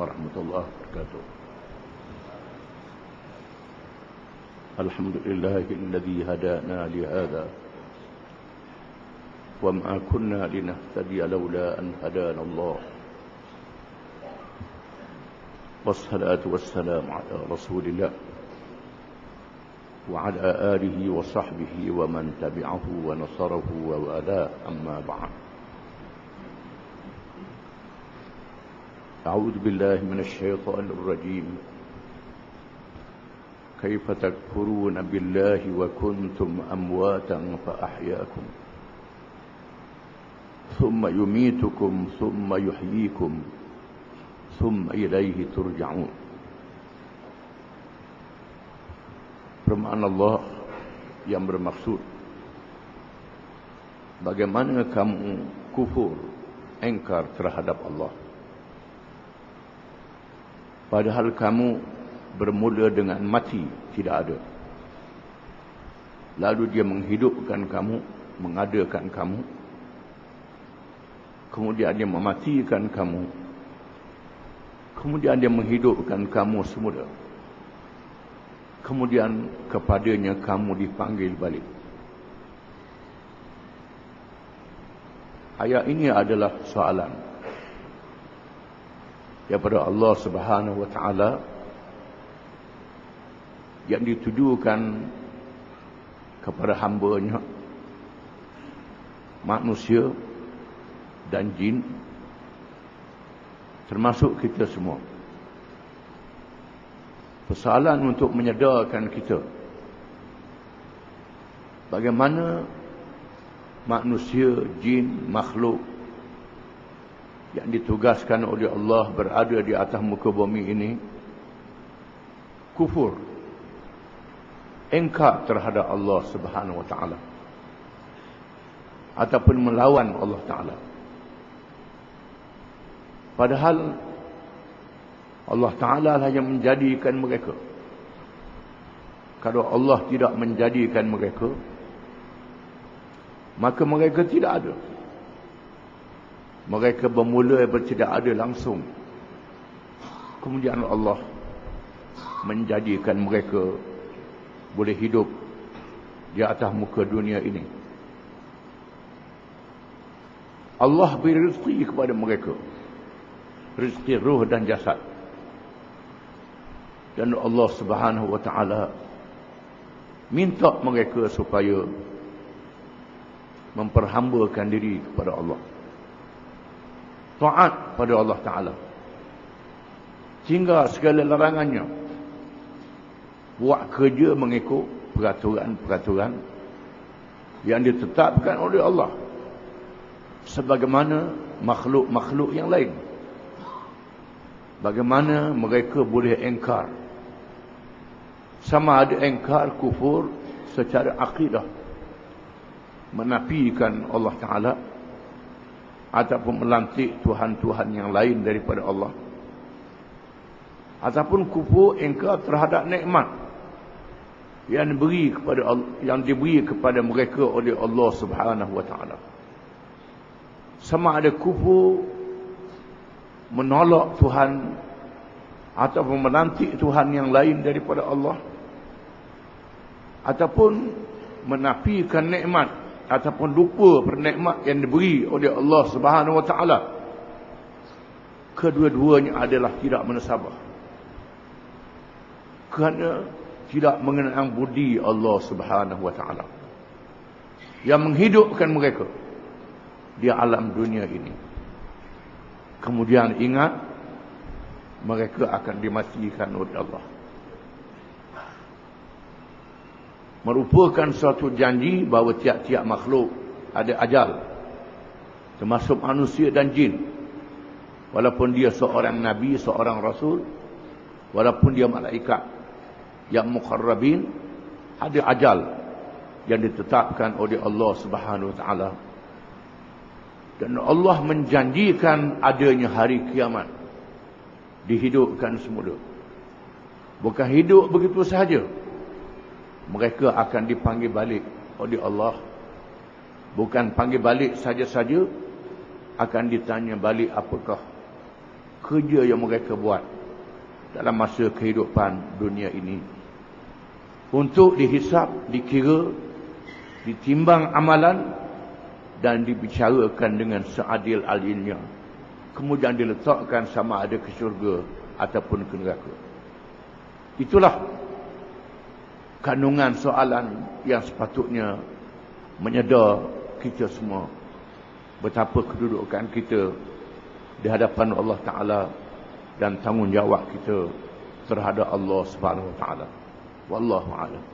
ورحمة الله وبركاته. الحمد لله الذي هدانا لهذا وما كنا لنهتدي لولا أن هدانا الله. والصلاة والسلام على رسول الله وعلى آله وصحبه ومن تبعه ونصره ووالاه. أما بعد أعوذ بالله من الشيطان الرجيم كيف تكفرون بالله وكنتم أمواتا فأحياكم ثم يميتكم ثم يحييكم ثم إليه ترجعون Firman Allah yang bermaksud Bagaimana kamu kufur Engkar terhadap Allah Padahal kamu bermula dengan mati Tidak ada. Lalu dia menghidupkan kamu Mengadakan kamu. Kemudian dia mematikan kamu. Kemudian dia menghidupkan kamu semula. Kemudian kepadanya kamu dipanggil balik. Ayat ini adalah soalan daripada Allah Subhanahu wa taala yang ditujukan kepada hamba-Nya manusia dan jin termasuk kita semua. Persoalan untuk menyedarkan kita bagaimana manusia, jin, makhluk yang ditugaskan oleh Allah berada di atas muka bumi ini kufur engkar terhadap Allah Subhanahu wa taala ataupun melawan Allah taala. Padahal Allah taala lah yang menjadikan mereka. Kalau Allah tidak menjadikan mereka maka mereka tidak ada mereka bermula tidak ada langsung. Kemudian Allah menjadikan mereka boleh hidup di atas muka dunia ini. Allah beri rezeki kepada mereka. Rezeki roh dan jasad. Dan Allah subhanahu wa ta'ala minta mereka supaya memperhambakan diri kepada Allah taat pada Allah Ta'ala. Sehingga segala larangannya. Buat kerja mengikut peraturan-peraturan yang ditetapkan oleh Allah. Sebagaimana makhluk-makhluk yang lain. Bagaimana mereka boleh engkar. Sama ada engkar kufur secara akidah. Menafikan Allah Ta'ala ataupun melantik tuhan-tuhan yang lain daripada Allah. Ataupun kufur engkau terhadap nikmat yang diberi kepada yang diberi kepada mereka oleh Allah Subhanahu wa taala. Sama ada kufur menolak Tuhan ataupun melantik Tuhan yang lain daripada Allah ataupun menafikan nikmat ataupun lupa pernikmat yang diberi oleh Allah Subhanahu wa taala. Kedua-duanya adalah tidak menasabah. Kerana tidak mengenal budi Allah Subhanahu wa taala. Yang menghidupkan mereka di alam dunia ini. Kemudian ingat mereka akan dimatikan oleh Allah merupakan suatu janji bahawa tiap-tiap makhluk ada ajal termasuk manusia dan jin. Walaupun dia seorang nabi seorang rasul walaupun dia malaikat yang mukharrabin ada ajal yang ditetapkan oleh Allah Subhanahu wa taala. Dan Allah menjanjikan adanya hari kiamat dihidupkan semula. Bukan hidup begitu sahaja mereka akan dipanggil balik oleh Allah. Bukan panggil balik saja-saja, akan ditanya balik apakah kerja yang mereka buat dalam masa kehidupan dunia ini untuk dihisap, dikira, ditimbang amalan dan dibicarakan dengan seadil-adilnya. Kemudian diletakkan sama ada ke syurga ataupun ke neraka. Itulah kandungan soalan yang sepatutnya menyedar kita semua betapa kedudukan kita di hadapan Allah Taala dan tanggungjawab kita terhadap Allah Subhanahu Wa Taala. Wallahu a'lam.